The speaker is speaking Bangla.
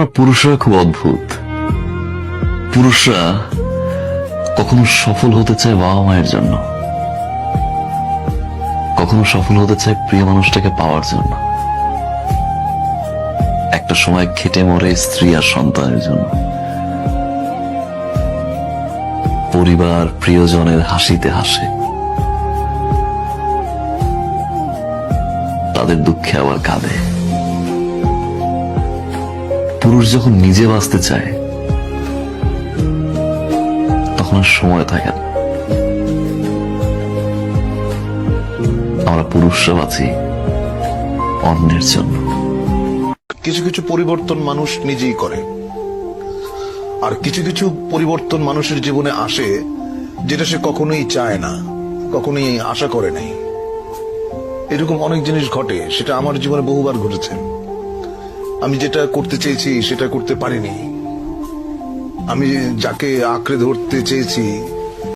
আমরা পুরুষরা খুব অদ্ভুত। পুরুষরা কখনো সফল হতে চায় বাবা মায়ের জন্য। কখনো সফল হতে চায় প্রিয় মানুষটাকে পাওয়ার জন্য। একটা সময় খেটে মরে স্ত্রী আর সন্তানের জন্য। পরিবার, প্রিয়জনের হাসিতে হাসে। তাদের দুঃখে আবার কাঁদে। পুরুষ যখন নিজে বাঁচতে চায়, তখন আর সময় থাকে না। আমরা পুরুষরা বাঁচি অন্যের জন্য। কিছু কিছু পরিবর্তন মানুষ নিজেই করে। আর কিছু কিছু পরিবর্তন মানুষের জীবনে আসে, যেটা সে কখনোই চায় না, কখনোই আশা করে নাই। এরকম অনেক জিনিস ঘটে, সেটা আমার জীবনে বহুবার ঘটেছে। আমি যেটা করতে চেয়েছি সেটা করতে পারিনি। আমি যাকে আঁকড়ে ধরতে চেয়েছি